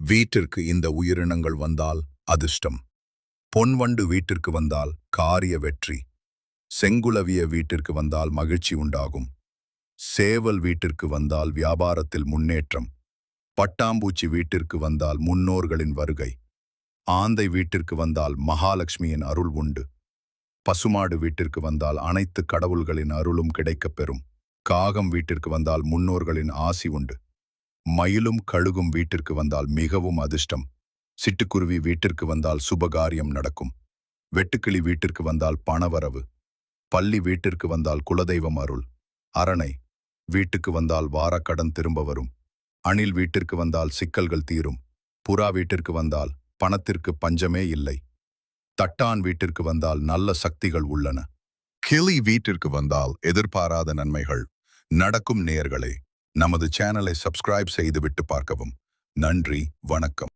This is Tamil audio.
வீட்டிற்கு இந்த உயிரினங்கள் வந்தால் அதிர்ஷ்டம். பொன்வண்டு வீட்டிற்கு வந்தால் காரிய வெற்றி. செங்குலவிய வீட்டிற்கு வந்தால் மகிழ்ச்சி உண்டாகும். சேவல் வீட்டிற்கு வந்தால் வியாபாரத்தில் முன்னேற்றம். பட்டாம்பூச்சி வீட்டிற்கு வந்தால் முன்னோர்களின் வருகை. ஆந்தை வீட்டிற்கு வந்தால் மகாலட்சுமியின் அருள் உண்டு. பசுமாடு வீட்டிற்கு வந்தால் அனைத்து கடவுள்களின் அருளும் கிடைக்கப் பெறும். காகம் வீட்டிற்கு வந்தால் முன்னோர்களின் ஆசி உண்டு. மயிலும் கழுகும் வீட்டிற்கு வந்தால் மிகவும் அதிர்ஷ்டம். சிட்டுக்குருவி வீட்டிற்கு வந்தால் சுபகாரியம் நடக்கும். வெட்டுக்கிளி வீட்டிற்கு வந்தால் பணவரவு. பள்ளி வீட்டிற்கு வந்தால் குலதெய்வம் அருள். அரணை. வீட்டுக்கு வந்தால் வாரக்கடன் திரும்ப வரும். அணில் வீட்டிற்கு வந்தால் சிக்கல்கள் தீரும். புறா வீட்டிற்கு வந்தால் பணத்திற்கு பஞ்சமே இல்லை. தட்டான் வீட்டிற்கு வந்தால் நல்ல சக்திகள் உள்ளன. கிளி வீட்டிற்கு வந்தால் எதிர்பாராத நன்மைகள். நடக்கும் நேயர்களே நமது சேனலை சப்ஸ்கிரைப் செய்துவிட்டு பார்க்கவும். நன்றி வணக்கம்.